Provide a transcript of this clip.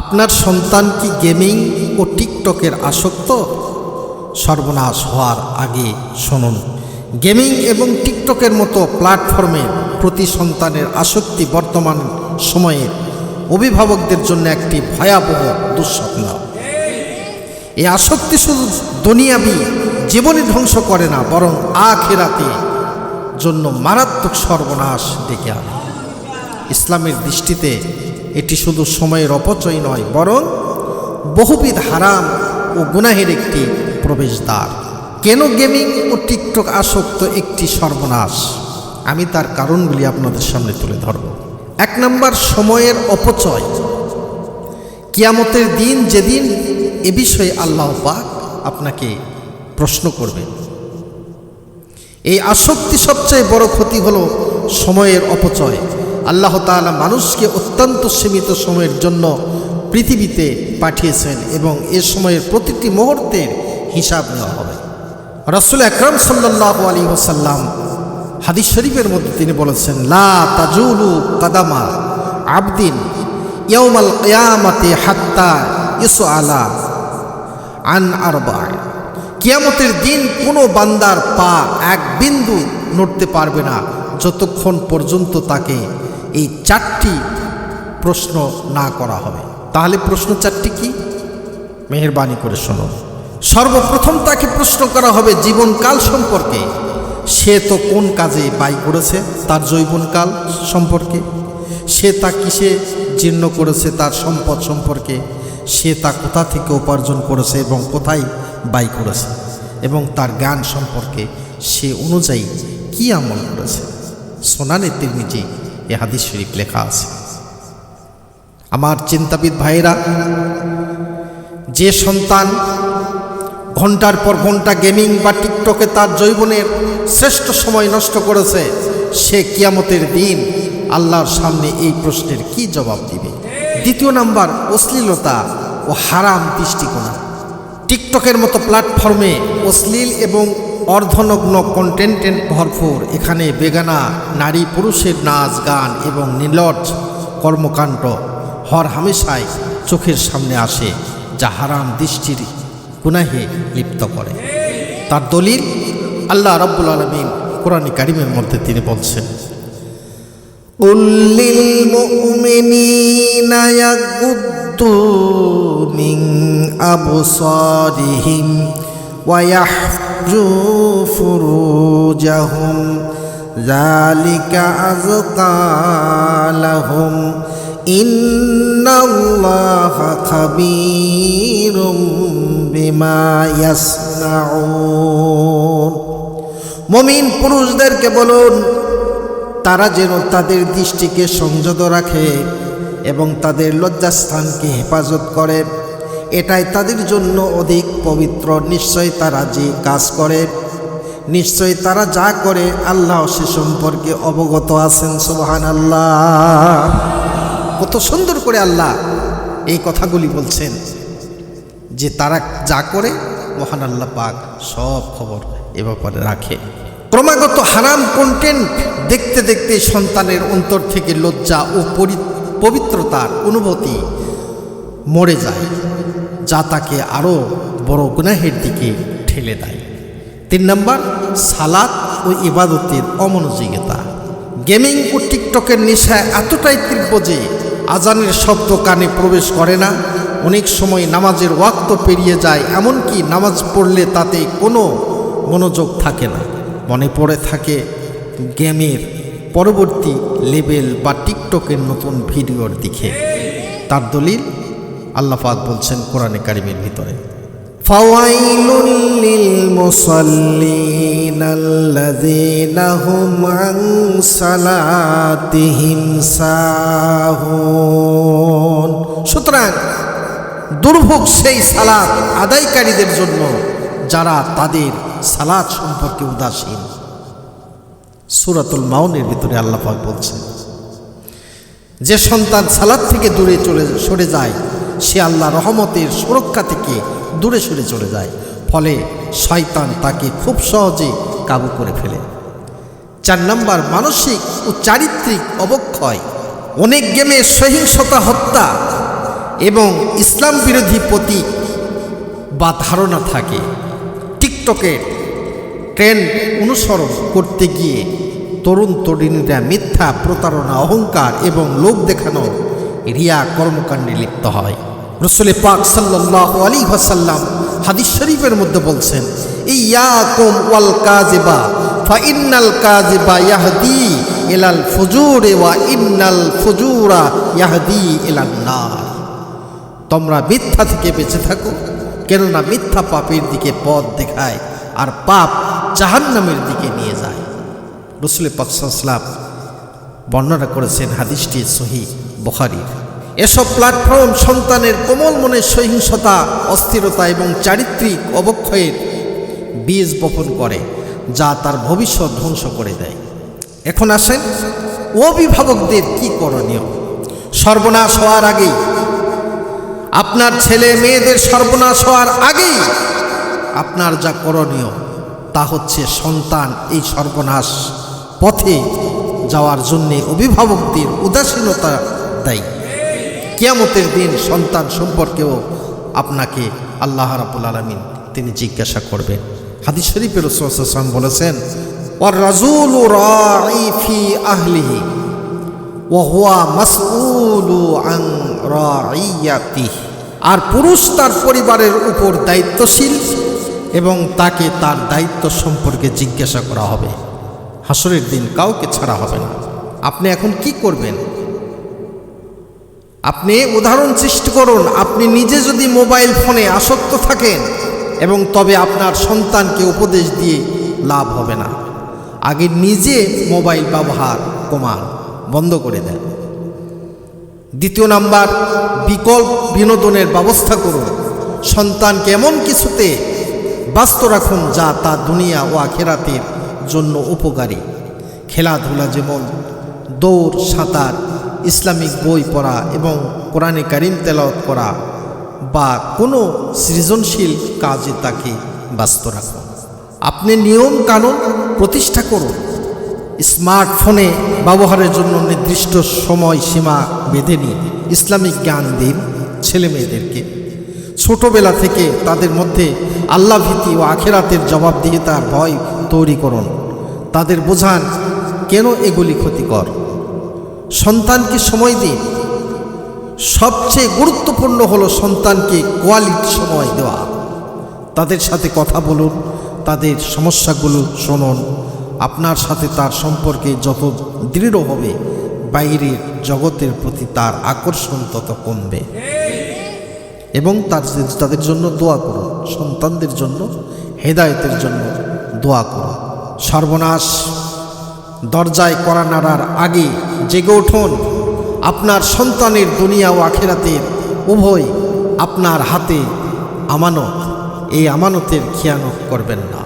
আপনার সন্তান কি গেমিং ও টিকটকের আসক্ত? সর্বনাশ হওয়ার আগে শুনুন। গেমিং এবং টিকটকের মতো প্ল্যাটফর্মে প্রতি সন্তানের আসক্তি বর্তমান সময়ের অভিভাবকদের জন্য একটি ভয়াবহ দুঃস্বপ্ন। এই আসক্তি শুধু দুনিয়াবি জীবনে ধ্বংস করে না, বরং আখেরাতে জন্য মারাত্মক সর্বনাশ ডেকে আনে। ইসলামের দৃষ্টিতে এটি শুধু সময়ের অপচয় নয়, বরং বহুবিধ হারাম ও গুনাহের একটি প্রবেশদ্বার। কেন গেমিং ও টিকটক আসক্ত একটি সর্বনাশ? আমি তার কারণগুলি আপনাদের সামনে তুলে ধরব। এক নম্বর, সময়ের অপচয়। কিয়ামতের দিন যেদিন এ বিষয়ে আল্লাহ পাক আপনাকে প্রশ্ন করবেন, এই আসক্তি সবচেয়ে বড় ক্ষতি হলো সময়ের অপচয়। আল্লাহ তাআলা মানুষকে অত্যন্ত সীমিত সময়ের জন্য পৃথিবীতে পাঠিয়েছেন এবং এ সময়ের প্রতিটি মুহূর্তের হিসাব নেওয়া হবে। রাসুল আকরম সাল্লাহ আলী ওসাল্লাম হাদিস শরীফের মধ্যে তিনি বলেছেন, লা তাজুলু কাদামা আবদিন ইয়ৌমাল কিয়ামাতে হাত্তা আলা আন আরবায় কিয়ামতের দিন কোনো বান্দার পা এক বিন্দু নড়তে পারবে না, যতক্ষণ পর্যন্ত তাকে এই চারটি প্রশ্ন না করা হবে। তাহলে প্রশ্ন চারটি কি? মেহরবানি করে শোনো সর্বপ্রথম তাকে প্রশ্ন করা হবে জীবনকাল সম্পর্কে। সে তো কোন কাজে বাই করেছে তার জৈবনকাল সম্পর্কে? সে তা কিসে জীর্ণ করেছে তার সম্পদ সম্পর্কে? সে তা কোথা থেকে উপার্জন করেছে এবং কোথায় বাই করেছে? এবং তার জ্ঞান সম্পর্কে সে অনুযায়ী কি আমল করেছে? সোনানে তিরমিজি এ হাদিস শরীফ লেখা আছে। আমার চিন্তাবিদ ভাইরা যে সন্তান ঘণ্টার পর ঘণ্টা গেমিং বা টিকটকে তার জৈবনের শ্রেষ্ঠ সময় নষ্ট করেছে, সে কিয়ামতের দিন আল্লাহর সামনে এই প্রশ্নের কি জবাব দিবে? দ্বিতীয় নাম্বার, অশ্লীলতা ও হারাম দৃষ্টিকোণ। টিকটকের মতো প্ল্যাটফর্মে অশ্লীল এবং অর্ধনগ্ন কন্টেন্টেন্ট ভরপুর এখানে বেগানা নারী পুরুষের নাচ গান এবং নীলজ কর্মকাণ্ড হর হামেশাই চোখের সামনে আসে যা হারাম দৃষ্টির গুনাহে লিপ্ত করে তার দলিল আল্লাহ রব্বুল আলমিন কোরআন কারিমের মধ্যে তিনি বলছেন قل للمؤمنين يغضوا من أبصارهم ويحجوا فروجهم ذلك أزكى لهم إن الله خبير بما يصنعون মমিন পুরুষদেরকে বলুন তারা যেন তাদের দৃষ্টিকে সংযত রাখে এবং তাদের লজ্জাস্থানকে হেফাজত করে এটাই তাদের জন্য অধিক পবিত্র। নিশ্চয় তারা যে কাজ করে নিশ্চয় তারা যা করে, আল্লাহ সে সম্পর্কে অবগত আছেন সোহান আল্লাহ কত সুন্দর করে আল্লাহ এই কথাগুলি বলছেন, যে তারা যা করে মহান আল্লাহ পাক সব খবর এ ব্যাপারে রাখে। ক্রমাগত হারাম কন্টেন্ট দেখতে দেখতে সন্তানের অন্তর থেকে লজ্জা ও পবিত্রতার অনুভূতি মরে যায়, যা তাকে আরও বড় গুনাহের দিকে ঠেলে দেয়। তিন নম্বর সালাদ ও ইবাদতের অমনোযোগিতা। গেমিং ও টিকটকের নেশা এতটাই তীব্র যে আজানের শব্দ কানে প্রবেশ করে না। অনেক সময় নামাজের ওয়াক্ত পেরিয়ে যায়, এমনকি নামাজ পড়লে তাতে কোনো মনোযোগ থাকে না। মনে পড়ে থাকে গেমের পরবর্তী লেভেল বা টিকটকের নতুন ভিডিওর দিকে। তার দলিল আল্লাপাক বলছেন কোরআনে কারিমের ভিতরে فويل للمصلين الذين هم عن صلاتهم ساهون সুতরাং দুর্ভোগ সেই সালাত আদায়কারীদের জন্য যারা তাদের সালাদ সম্পর্কে উদাসীন সুরাতুল মাউনের ভিতরে আল্লাপাক বলছেন যে সন্তান সালাদ থেকে দূরে চলে সরে যায় সে আল্লাহ রহমতের সুরক্ষা থেকে দূরে সরে চলে যায়। ফলে শয়তান তাকে খুব সহজে কাবু করে ফেলে। চার নম্বর, মানসিক ও চারিত্রিক অবক্ষয়। অনেক গেমে সহিংসতা, হত্যা এবং ইসলাম বিরোধী প্রতীক বা ধারণা থাকে। টিকটকে ট্রেন্ড অনুসরণ করতে গিয়ে তরুণ তরুণীরা মিথ্যা, প্রতারণা, অহংকার এবং লোক দেখানো রিয়া কর্মকাণ্ডে লিপ্ত হয়। রসুল পাক সাল্লাহ আলী হাসাল্লাম হাদিস শরীফের মধ্যে বলছেন ওয়াল ইন্নাল ইয়াহদি ইলাল ফুজুরে ওয়া ইন্নাল ফুজুরা তোমরা মিথ্যা থেকে বেঁচে থাকো, কেননা মিথ্যা পাপের দিকে পথ দেখায় আর পাপ জাহান্নামের দিকে নিয়ে যায়। রসুল পাকসাল্লাম বর্ণনা করেছেন হাদিসটি সহি বখারির। এসব প্ল্যাটফর্ম সন্তানের কোমল মনের সহিংসতা, অস্থিরতা এবং চারিত্রিক অবক্ষয়ের বীজ বপন করে, যা তার ভবিষ্যৎ ধ্বংস করে দেয়। এখন আসেন অভিভাবকদের কি করণীয়? সর্বনাশ হওয়ার আগেই, আপনার ছেলে মেয়েদের সর্বনাশ হওয়ার আগেই আপনার যা করণীয়, তা হচ্ছে সন্তান এই সর্বনাশ পথে যাওয়ার জন্যে অভিভাবকদের উদাসীনতা দেয়। কিয়ামতের দিন সন্তান সম্পর্কেও আপনাকে আল্লাহ রাবুল আলমিন তিনি জিজ্ঞাসা করবেন। হাদিস শরীফের রসুলাম বলেছেন ফি রাইয়াতিহি আর পুরুষ তার পরিবারের উপর দায়িত্বশীল এবং তাকে তার দায়িত্ব সম্পর্কে জিজ্ঞাসা করা হবে। হাসরের দিন কাউকে ছাড়া হবে না। আপনি এখন কি করবেন? আপনি উদাহরণ সৃষ্টি করুন, আপনি নিজে যদি মোবাইল ফোনে আসক্ত থাকেন এবং তবে আপনার সন্তানকে উপদেশ দিয়ে লাভ হবে না। আগে নিজে মোবাইল ব্যবহার কমান বন্ধ করে দেন। দ্বিতীয় নাম্বার, বিকল্প বিনোদনের ব্যবস্থা করুন। সন্তানকে এমন কিছুতে ব্যস্ত রাখুন যা তা দুনিয়া ও আখেরাতের জন্য উপকারী। খেলাধুলা যেমন দৌড়, সাঁতার ইসলামিক বই পড়া এবং কোরআনে কারিম তেলাওত করা বা কোনো সৃজনশীল কাজে তাকে ব্যস্ত রাখুন আপনি নিয়ম কানুন প্রতিষ্ঠা করুন। স্মার্টফোনে ব্যবহারের জন্য নির্দিষ্ট সময় সীমা বেঁধে নিন। ইসলামিক জ্ঞান দিন ছেলে মেয়েদেরকে। ছোটবেলা থেকে তাদের মধ্যে আল্লাহ ভীতি ও আখেরাতের জবাবদিহিতার ভয় তৈরি করুন। তাদের বোঝান কেন এগুলি ক্ষতিকর? সন্তানকে সময় দিন। সবচেয়ে গুরুত্বপূর্ণ হলো সন্তানকে কোয়ালিটি সময় দেওয়া। তাদের সাথে কথা বলুন, তাদের সমস্যাগুলো শুনুন। আপনার সাথে তার সম্পর্কে যত দৃঢ় হবে, বাইরের জগতের প্রতি তার আকর্ষণ তত কমবে। এবং তার তাদের জন্য দোয়া করুন, সন্তানদের জন্য, হেদায়তের জন্য দোয়া করুন। সর্বনাশ। দরজায় করা নাড়ার আগে জেগে উঠুন, আপনার সন্তানের দুনিয়া ও আখেরাতের উভয় আপনার হাতে আমানত। এই আমানতের খেয়ানত করবেন না।